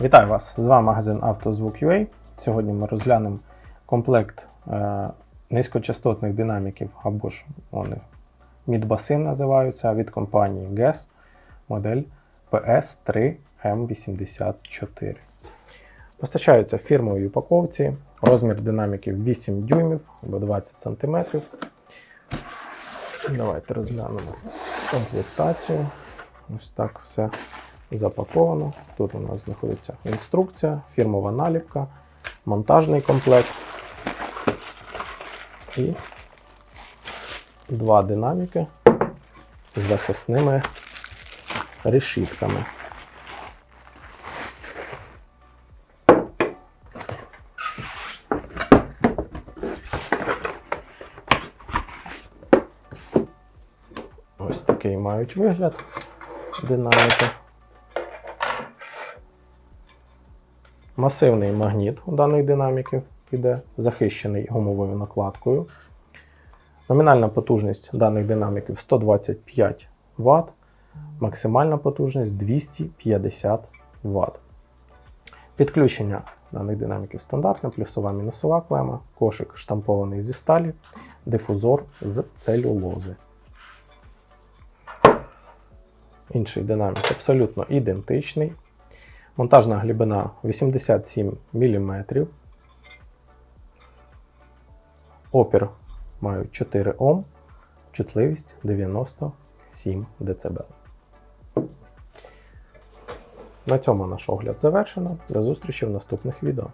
Вітаю вас! З вами магазин «Автозвук.UA». Сьогодні ми розглянемо комплект е, низькочастотних динаміків або ж вони мідбасин називаються від компанії GES модель PS3M84. Постачаються в фірмовій упаковці. Розмір динаміків 8 дюймів або 20 см. Давайте розглянемо комплектацію. Ось так все запаковано. Тут у нас знаходиться інструкція, фірмова наліпка, монтажний комплект і два динаміки з захисними решітками. Ось такий мають вигляд динаміки. Масивний магніт у даної динаміки іде захищений гумовою накладкою. Номінальна потужність даних динаміків 125 Вт, максимальна потужність 250 Вт. Підключення даних динаміків стандартне, плюсова мінусова клема, кошик штампований зі сталі, дифузор з целюлози. Інший динамік абсолютно ідентичний. Монтажна глибина 87 мм. Опір маю 4 Ом, чутливість 97 дБ. На цьому наш огляд завершено. До зустрічі в наступних відео.